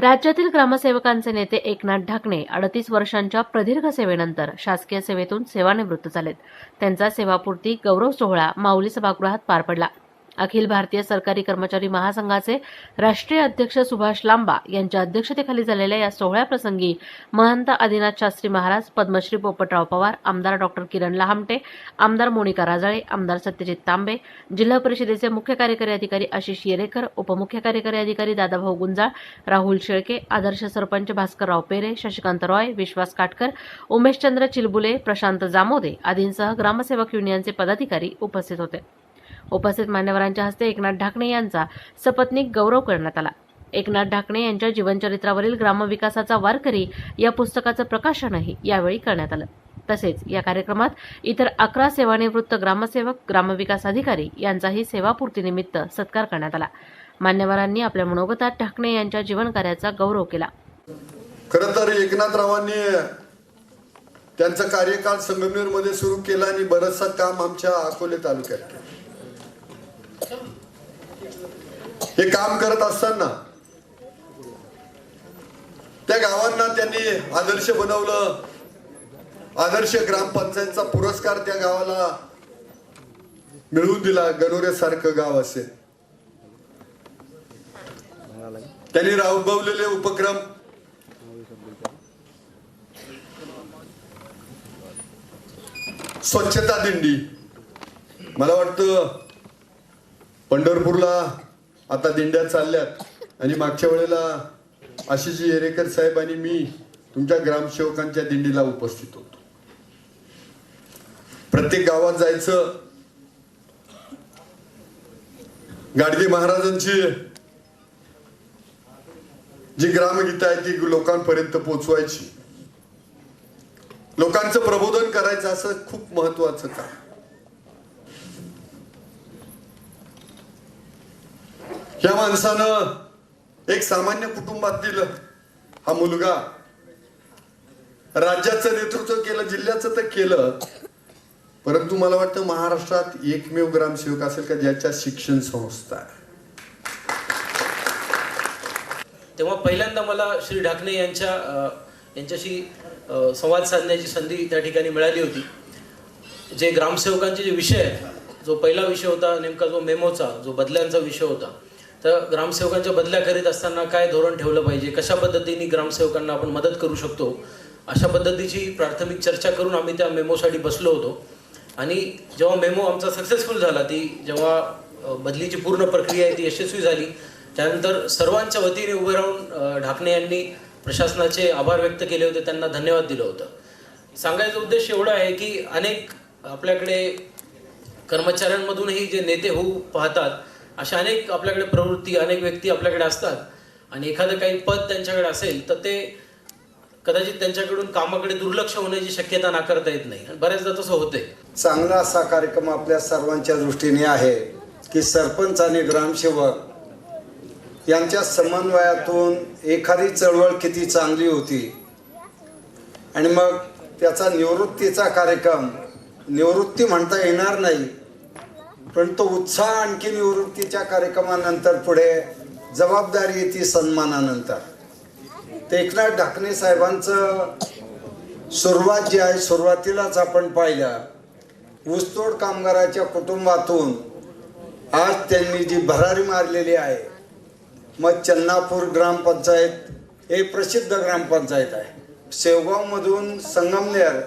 राज्यातील ग्रामसेवकांचे नेते एकनाथ ढाकणे अडतीस वर्षांच्या प्रदीर्घ सेवेनंतर शासकीय सेवेतून सेवानिवृत्त झालेत. त्यांचा सेवापूर्ती गौरव सोहळा माऊली सभागृहात पार पडला. अखिल भारतीय सरकारी कर्मचारी महासंघाचे राष्ट्रीय अध्यक्ष सुभाष लांबा यांच्या अध्यक्षतेखाली झालेल्या या सोहळ्याप्रसंगी महंत आदिनाथ शास्त्री महाराज पद्मश्री पोपटराव पवार आमदार डॉक्टर किरण लहामटे आमदार मोनिका राजाळे आमदार सत्यजित तांबे जिल्हा परिषदेचे मुख्य कार्यकारी अधिकारी आशिष येरेकर उपमुख्य कार्यकारी अधिकारी दादाभाऊ गुंजाळ राहुल शेळके आदर्श सरपंच भास्करराव पेरे शशिकांत रॉय विश्वास काटकर उमेशचंद्र चिलबुले प्रशांत जामोदे आदींसह ग्रामसेवक युनियनचे पदाधिकारी उपस्थित होते. उपस्थित मान्यवरांच्या हस्ते एकनाथ ढाकणे यांचा सपत्नीक गौरव करण्यात आला. एकनाथ ढाकणे यांच्या जीवनचरित्रावरील ग्रामविकासाचा वारकरी या पुस्तकाचं प्रकाशनही यावेळी करण्यात आलं. तसेच या कार्यक्रमात इतर अकरा सेवानिवृत्त ग्रामसेवक ग्रामविकास अधिकारी यांचाही सेवापूर्तीनिमित्त सत्कार करण्यात आला. मान्यवरांनी आपल्या मनोगतात ढाकणे यांच्या जीवनकार्याचा गौरव केला. खर तर एकनाथरावांनी त्यांचा कार्यकाळ संगमनेरमध्ये सुरू केला आणि बरचसा काम आमच्या अकोले तालुक्यात केलं. हे काम करत असताना त्या गावांना त्यांनी आदर्श बनवलं. आदर्श ग्रामपंचायतचा पुरस्कार त्या गावाला मिळवून दिला. गणोऱ्यासारखं गाव असेल. त्यांनी राबवलेले उपक्रम स्वच्छता दिंडी. मला वाटतं पंढरपूरला आता दिंड्या चालल्यात. आणि मागच्या वेळेला आशिष येरेकर साहेब आणि मी तुमच्या ग्रामसेवकांच्या दिंडीला उपस्थित होतो. प्रत्येक गावात जायचं. गाडगे महाराजांची जी ग्रामगीता आहे ती लोकांपर्यंत पोचवायची. लोकांचं प्रबोधन करायचं असं खूप महत्वाचं काम. या माणसानं एक सामान्य कुटुंबातील हा मुलगा राज्याचं नेतृत्व केलं जिल्ह्याचं तर केलं परंतु मला वाटतं महाराष्ट्रात एकमेव ग्रामसेवक असेल का ज्याच्या शिक्षण संस्था? तेव्हा पहिल्यांदा मला श्री ढाकणे यांच्या यांच्याशी संवाद साधण्याची संधी त्या ठिकाणी मिळाली होती. जे ग्रामसेवकांचे जे विषय जो पहिला विषय होता नेमका जो मेमोचा जो बदल्यांचा विषय होता तर ग्रामसेवकांच्या बदल्या करीत असताना काय धोरण ठेवलं पाहिजे? कशा पद्धतीने ग्रामसेवकांना आपण मदत करू शकतो? अशा पद्धतीची प्राथमिक चर्चा करून आम्ही त्या मेमोसाठी बसलो होतो. आणि जेव्हा मेमो आमचा सक्सेसफुल झाला ती जेव्हा बदलीची पूर्ण प्रक्रिया आहे ती यशस्वी झाली. त्यानंतर सर्वांच्या वतीने उभे राहून ढाकणे यांनी प्रशासनाचे आभार व्यक्त केले होते त्यांना धन्यवाद दिलं होतं. सांगायचा उद्देश एवढा आहे की अनेक आपल्याकडे कर्मचाऱ्यांमधूनही जे नेते होऊ पाहतात अशा अनेक आपल्याकडे प्रवृत्ती अनेक व्यक्ती आपल्याकडे असतात. आणि एखादं काही पद त्यांच्याकडे असेल तर ते कदाचित त्यांच्याकडून कामाकडे दुर्लक्ष होण्याची शक्यता नाकारता येत नाही. आणि बऱ्याचदा तसं होते चांगला असा कार्यक्रम आपल्या सर्वांच्या दृष्टीने आहे की सरपंच आणि ग्रामसेवक यांच्या समन्वयातून एखादी चळवळ किती चांगली होती. आणि मग त्याचा निवृत्तीचा कार्यक्रम निवृत्ती म्हणता येणार नाही. पण तो उत्साह आणखी निवृत्तीच्या कार्यक्रमानंतर पुढे जबाबदारी येते सन्मानानंतर. ते एकनाथ ढाकणे साहेबांचं सुरुवात जी आहे सुरुवातीलाच आपण पाहिलं. ऊसतोड कामगाराच्या कुटुंबातून आज त्यांनी जी भरारी मारलेली आहे मग चन्नापूर ग्रामपंचायत हे प्रसिद्ध ग्रामपंचायत आहे. शेवगावमधून संगमनेर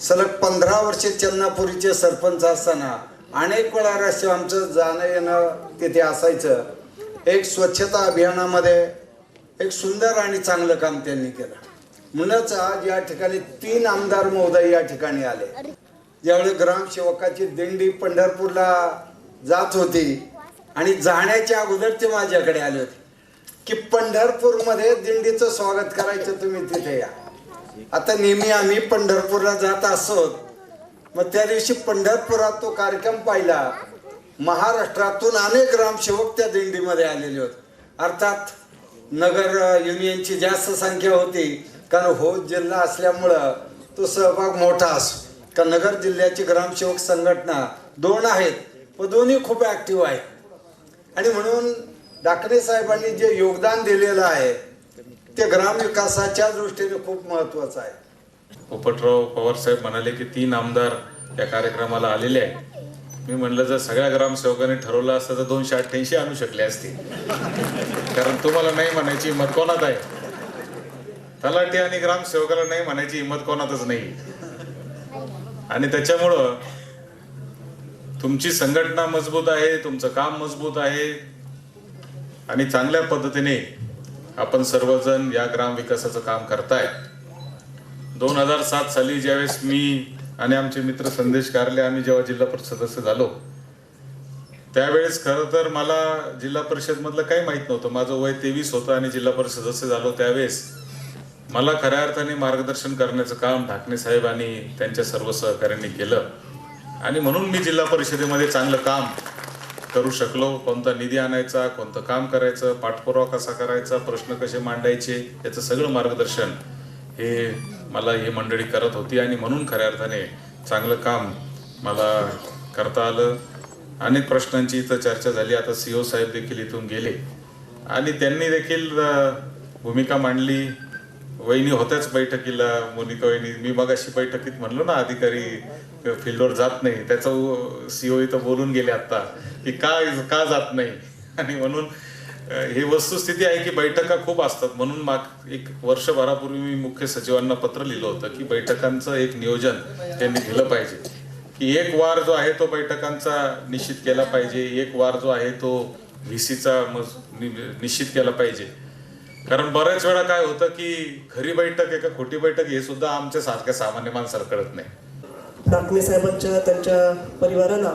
सलग पंधरा वर्षे चन्नापुरीचे सरपंच असताना अनेक वेळा रस्ते आमचं जाणं येणं तिथे असायचं. एक स्वच्छता अभियानामध्ये एक सुंदर आणि चांगलं काम त्यांनी केलं. म्हणूनच आज या ठिकाणी तीन आमदार महोदय या ठिकाणी आले. ज्यावेळी ग्रामसेवकाची दिंडी पंढरपूरला जात होती आणि जाण्याच्या अगोदर ते माझ्याकडे आले होते. की पंढरपूरमध्ये दिंडीचं स्वागत करायचं तुम्ही तिथे या. आता नेहमी आम्ही पंढरपूरला जात असोत. मग त्या दिवशी पंढरपुरात तो कार्यक्रम पाहिला. महाराष्ट्रातून अनेक ग्रामसेवक त्या दिंडीमध्ये आलेले होते. अर्थात नगर युनियनची जास्त संख्या होती. कारण हो जिल्हा असल्यामुळं तो सहभाग मोठा असो का नगर जिल्ह्याची ग्रामसेवक संघटना दोन आहेत. व दोन्ही खूप ॲक्टिव्ह आहेत. आणि म्हणून डाकरे साहेबांनी जे योगदान दिलेलं आहे ते ग्रामविकासाच्या दृष्टीने खूप महत्त्वाचं आहे. पोपटराव पवार साहेब म्हणाले की तीन आमदार या कार्यक्रमाला आलेले आहे मी म्हणलं जर सगळ्या ग्रामसेवकांनी ठरवलं असतं तर दोनशे अठ्ठ्याऐंशी आणू शकले असते कारण तुम्हाला नाही म्हणायची हिंमत कोणात आहे? तलाठी आणि ग्रामसेवकाला नाही म्हणायची हिंमत कोणातच नाही. आणि त्याच्यामुळं तुमची संघटना मजबूत आहे तुमचं काम मजबूत आहे. आणि चांगल्या पद्धतीने आपण सर्वजण या ग्रामविकासाचं काम करताय दोन हजार सात साली ज्यावेळेस मी आणि आमचे मित्र संदेश कारले आम्ही जेव्हा जिल्हा परिषद सदस्य झालो त्यावेळेस खरं तर मला जिल्हा परिषद मधलं काही माहीत नव्हतं. माझं वय तेवीस होतं आणि जिल्हा परिषद सदस्य झालो त्यावेळेस. मला खऱ्या अर्थाने मार्गदर्शन करण्याचं काम ढाकणे साहेब आणि त्यांच्या सर्व सहकाऱ्यांनी केलं. आणि म्हणून मी जिल्हा परिषदेमध्ये चांगलं काम करू शकलो. कोणता निधी आणायचा कोणतं काम करायचं पाठपुरावा कसा करायचा प्रश्न कसे मांडायचे याचं सगळं मार्गदर्शन हे मला ही मंडळी करत होती आणि म्हणून खऱ्या अर्थाने चांगलं काम मला करता आलं. अनेक प्रश्नांची इथं चर्चा झाली. आता सी ओ साहेब देखील इथून गेले. आणि त्यांनी देखील भूमिका मांडली. वहिनी होत्याच बैठकीला मोनिका वहिनी. मी मगाशी बैठकीत म्हणलो ना अधिकारी फील्डवर जात नाही. त्याचं सीओ इथं बोलून गेले आत्ता की का का जात नाही? आणि म्हणून ही वस्तुस्थिती आहे की बैठका खूप असतात. म्हणून माग एक वर्षभरापूर्वी मी मुख्य सचिवांना पत्र लिहिलं होतं की बैठकांचं एक नियोजन त्यांनी दिलं पाहिजे. की एक वार जो आहे तो बैठकांचा निश्चित केला पाहिजे. एक वार जो आहे तो व्हीसीचा निश्चित केला पाहिजे. कारण बऱ्याच वेळा काय होतं की खरी बैठक आहे का खोटी बैठक हे सुद्धा आमच्या सारख्या सामान्य माणसाला कळत नाही. डाकणे साहेबांच्या त्यांच्या परिवाराला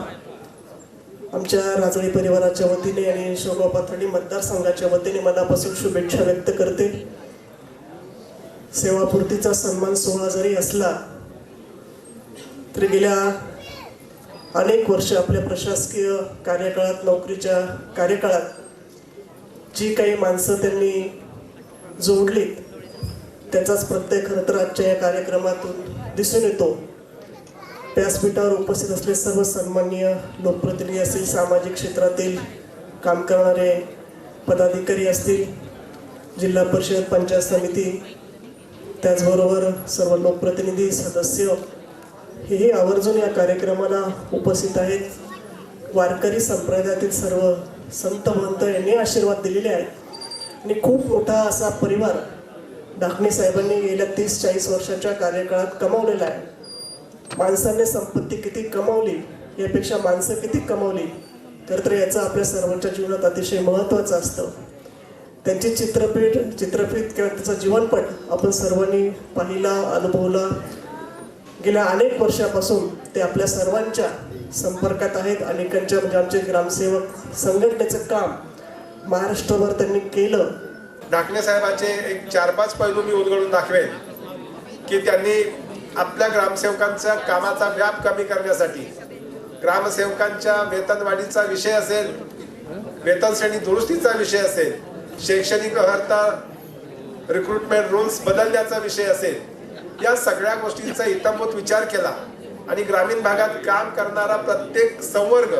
आमच्या राजळी परिवाराच्या वतीने आणि शोभा पाथर्डी मतदारसंघाच्या वतीने मनापासून शुभेच्छा व्यक्त करते. सेवापूर्तीचा सन्मान सोहळा जरी असला तरी गेल्या अनेक वर्ष आपल्या प्रशासकीय कार्यकाळात नोकरीच्या कार्यकाळात जी काही माणसं त्यांनी जोडलीत त्याचाच प्रत्यय खरं तर आजच्या या कार्यक्रमातून दिसून येतो. व्यासपीठावर उपस्थित असलेले सर्व सन्माननीय लोकप्रतिनिधी असतील सामाजिक क्षेत्रातील काम करणारे पदाधिकारी असतील जिल्हा परिषद पंचायत समिती त्याचबरोबर सर्व लोकप्रतिनिधी सदस्य हेही आवर्जून या कार्यक्रमाला उपस्थित आहेत. वारकरी संप्रदायातील सर्व संत महंत यांनी आशीर्वाद दिलेले आहेत. आणि खूप मोठा असा परिवार ढाकणे साहेबांनी गेल्या तीस चाळीस वर्षाच्या कार्यकाळात कमावलेला आहे. माणसाने संपत्ती किती कमावली यापेक्षा माणसं किती कमावली तर तर याचं आपल्या सर्वांच्या जीवनात अतिशय महत्त्वाचं असतं. त्यांची चित्रपट चित्रफित किंवा त्याचा जीवनपट आपण सर्वांनी पाहिला अनुभवला. गेल्या अनेक वर्षापासून ते आपल्या सर्वांच्या संपर्कात आहेत. अनेकांच्या म्हणजे आमचे ग्रामसेवक संघटनेचं काम महाराष्ट्रभर त्यांनी केलं. ढाकणे साहेबाचे एक चार पाच पैलू मी उलगडून दाखवेन की त्यांनी आपल्या ग्रामसेवकांच्या कामाचा व्याप कमी करण्यासाठी ग्रामसेवकांच्या वेतनवाढीचा विषय असेल वेतन श्रेणी दुरुस्तीचा विषय असेल शैक्षणिक अर्हता रिक्रुटमेंट रूल्स बदलण्याचा विषय असेल या सगळ्या गोष्टींचा इतंभूत विचार केला आणि ग्रामीण भागात काम करणारा प्रत्येक संवर्ग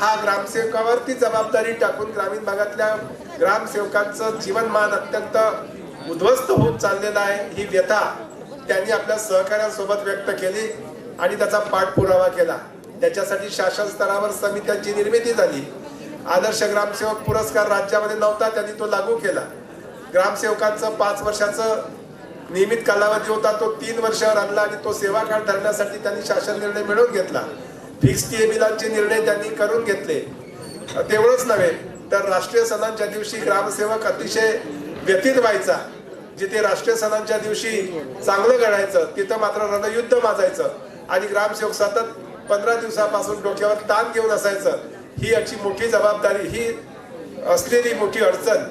हा ग्रामसेवकावरती जबाबदारी टाकून ग्रामीण भागातल्या ग्रामसेवकांचं जीवनमान अत्यंत उद्ध्वस्त होत चाललेलं आहे. ही व्यथा त्यांनी आपल्या सहकाऱ्यांसोबत व्यक्त केली आणि त्याचा पाठपुरावा केला. त्याच्यासाठी शासन स्तरावर समित्यांची निर्मिती झाली. आदर्श ग्रामसेवक पुरस्कार राज्यामध्ये नव्हता त्यांनी तो लागू केला. ग्रामसेवकांचं पाच वर्षाचं नियमित कालावधी होता तो तीन वर्षावर आणला आणि तो सेवा काळ धरण्यासाठी त्यांनी शासन निर्णय मिळवून घेतला. फिक्स टी बिलांचे निर्णय त्यांनी करून घेतले. तेवढंच नव्हे तर राष्ट्रीय सणांच्या दिवशी ग्रामसेवक अतिशय व्यतीत व्हायचा. जिथे राष्ट्रीय सणांच्या दिवशी चांगलं घडायचं तिथं मात्र रणयुद्ध माजायचं आणि ग्रामसेवक सतत पंधरा दिवसापासून डोक्यावर ताण घेऊन असायचं. ही याची मोठी जबाबदारी ही असलेली मोठी अडचण.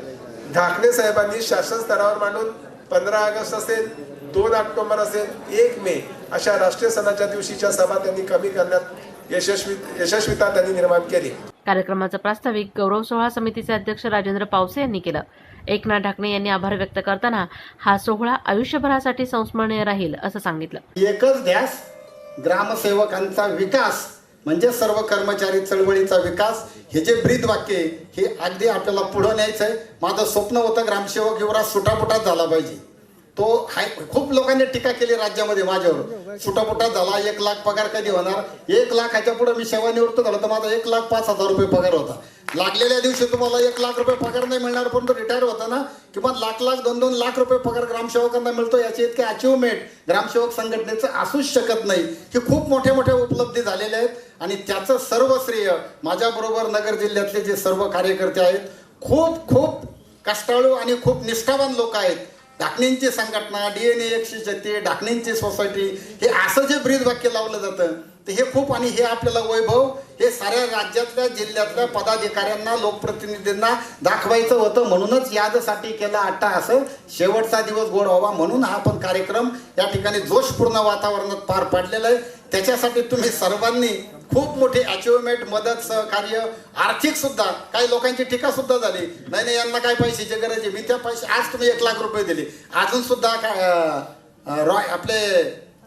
ढाकणे साहेबांनी शासन स्तरावर मांडून पंधरा ऑगस्ट असेल दोन ऑक्टोबर असेल एक मे अशा राष्ट्रीय सणाच्या दिवशीच्या सभा त्यांनी कमी करण्यात यशस्वी यशस्वीता त्यांनी निर्माण केली. कार्यक्रमाचा प्रास्ताविक गौरव सोहळा समितीचे अध्यक्ष राजेंद्र पावसे यांनी केलं. एकनाथ ढाकणे यांनी आभार व्यक्त करताना हा सोहळा आयुष्यभरासाठी संस्मरणीय राहील असं सांगितलं. एकच ध्यास ग्रामसेवकांचा विकास म्हणजे सर्व कर्मचारी चळवळीचा विकास हे जे ब्रीद वाक्य आहे हे अगदी आपल्याला पुढं न्यायचं आहे माझं स्वप्न होतं ग्रामसेवक युवराज सुटापुटात झाला पाहिजे. तो हाय खूप लोकांनी टीका केली राज्यामध्ये माझ्यावर. सुटापुटात झाला एक लाख पगार कधी होणार? एक लाखाच्या पुढे मी सेवानिवृत्त झालो तर माझा एक लाख पाच हजार रुपये पगार होता. लागलेल्या दिवशी तुम्हाला एक लाख रुपये पगार नाही मिळणार परंतु रिटायर होता ना? किंवा लाख लाख दोन दोन लाख रुपये पगार ग्रामसेवकांना मिळतो याची इतके अचिव्हमेंट ग्रामसेवक संघटनेचं असूच शकत नाही. की खूप मोठ्या मोठ्या उपलब्धी झालेल्या आहेत आणि त्याचं सर्व श्रेय माझ्याबरोबर नगर जिल्ह्यातले जे सर्व कार्यकर्ते आहेत खूप खूप कष्टाळू आणि खूप निष्ठावान लोक आहेत. ढाकणींची संघटना डी एन ए एकशे छत्तीस ढाकणींची सोसायटी हे असं जे ब्रीद वाक्य लावलं जातं तर हे खूप आणि हे आपल्याला वैभव हे साऱ्या राज्यातल्या जिल्ह्यातल्या पदाधिकाऱ्यांना लोकप्रतिनिधींना दाखवायचं होतं. म्हणूनच यादसाठी केला अट्टा असं शेवटचा दिवस गोड व्हावा म्हणून हा आपण कार्यक्रम या ठिकाणी जोशपूर्ण वातावरणात पार पाडलेला आहे. त्याच्यासाठी तुम्ही सर्वांनी खूप मोठी अचिव्हमेंट मदत सहकार्य आर्थिक सुद्धा. काही लोकांची टीका सुद्धा झाली. नाही नाही यांना काय पैशाची गरज आहे? मी त्या पैसे आज तुम्ही एक लाख रुपये दिले. अजून सुद्धा रॉय आपले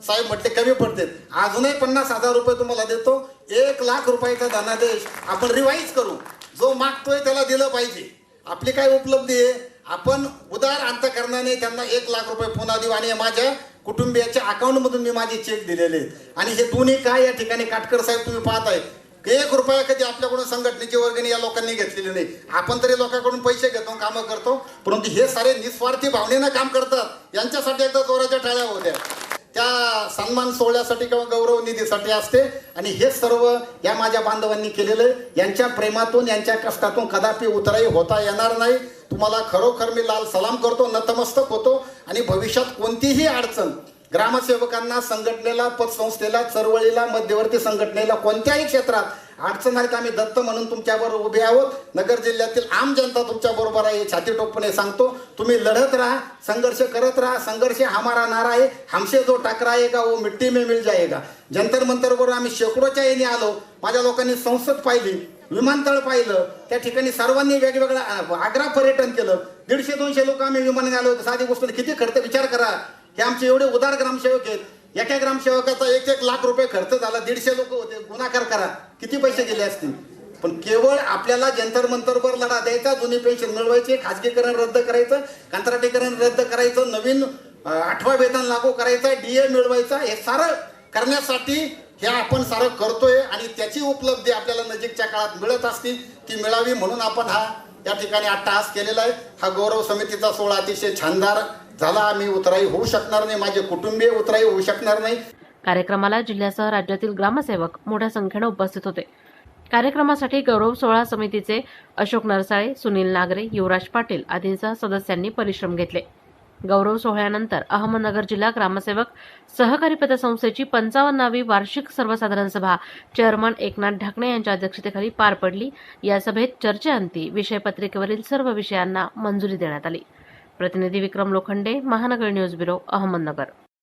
साहेब म्हटले कमी पडते. अजूनही पन्नास हजार रुपये तुम्हाला देतो. एक लाख रुपयाचा धनादेश आपण रिवाईज करू. जो मागतोय त्याला दिलं पाहिजे. आपली काय उपलब्धी आहे? आपण उदार अंतकरणाने त्यांना एक लाख रुपये पुन्हा देऊ. आणि माझ्या कुटुंबियाच्या अकाउंटमधून मी माझे चेक दिलेले आहेत. आणि हे दोन्ही काय या ठिकाणी काटकर साहेब तुम्ही पाहताय? एक रुपया कधी आपल्याकडून संघटनेची वर्गणी या लोकांनी घेतलेली नाही. आपण तरी लोकांकडून पैसे घेतो कामं करतो. परंतु हे सारे निस्वार्थी भावनेनं काम करतात. यांच्यासाठी एकदा जोराच्या टाळ्या होत्या त्या सन्मान सोहळ्यासाठी किंवा गौरव निधीसाठी असते. आणि हे सर्व या माझ्या बांधवांनी केलेलं आहे. यांच्या प्रेमातून यांच्या कष्टातून कदापि उतराई होता येणार नाही. तुम्हाला खरोखर मी लाल सलाम करतो नतमस्तक होतो. आणि भविष्यात कोणतीही अडचण ग्रामसेवकांना संघटनेला पतसंस्थेला चळवळीला मध्यवर्ती संघटनेला कोणत्याही क्षेत्रात अडचण आहेत तर आम्ही दत्त म्हणून तुमच्यावर उभे आहोत. नगर जिल्ह्यातील आम जनता तुमच्याबरोबर आहे छाती टोपणे सांगतो. तुम्ही लढत राहा संघर्ष करत राहा संघर्ष हमारा नारा आहे. हमसे जो का वो मिट्टी में मिल जाएगा. जंतर मंतरवर आम्ही शेकडोच्या येणे आलो. माझ्या लोकांनी संसद पाहिली विमानतळ पाहिलं. त्या ठिकाणी सर्वांनी वेगवेगळं आग्रा पर्यटन केलं. दीडशे दोनशे लोक आम्ही विमानाने आलो. साधी गोष्ट किती खर्च विचार करा. हे आमचे एवढे उदार ग्रामसेवक आहेत. एका ग्रामसेवकाचा एक एक लाख रुपये खर्च झाला दीडशे लोक होते गुणाकार करा. किती पैसे गेले असतील? पण केवळ आपल्याला जंतर मंतरवर लढा द्यायचा जुनी पेन्शन मिळवायची खाजगीकरण रद्द करायचं कंत्राटीकरण रद्द करायचं नवीन आठवा वेतन लागू करायचा डीए मिळवायचा हे सारं करण्यासाठी हे आपण सारं करतोय आणि त्याची उपलब्धी आपल्याला नजीकच्या काळात मिळत असती ती मिळावी म्हणून आपण हा या ठिकाणी अट्टहास केलेला आहे. हा गौरव समितीचा सोहळा अतिशय छानदार झाला आम्ही उतराई होऊ शकणार नाही माझे कुटुंबीय उतराई होऊ शकणार नाही. कार्यक्रमाला जिल्ह्यासह राज्यातील ग्रामसेवक मोठ्या संख्येनं उपस्थित होते. कार्यक्रमासाठी गौरव सोहळा समितीचे अशोक नरसाळे सुनील नागरे युवराज पाटील आदींसह सदस्यांनी परिश्रम घेतले. गौरव सोहळ्यानंतर अहमदनगर जिल्हा ग्रामसेवक सहकारी पतसंस्थेची पंचावन्नावी वार्षिक सर्वसाधारण सभा चेअरमन एकनाथ ढाकणे यांच्या अध्यक्षतेखाली पार पडली. या सभेत चर्चेअंती विषयपत्रिकेवरील सर्व विषयांना मंजुरी देण्यात आली. પ્રતિનિધિ વિક્રમ લોખંડે મહાનગર ન્યૂઝ બ્યુરો અહમદનગર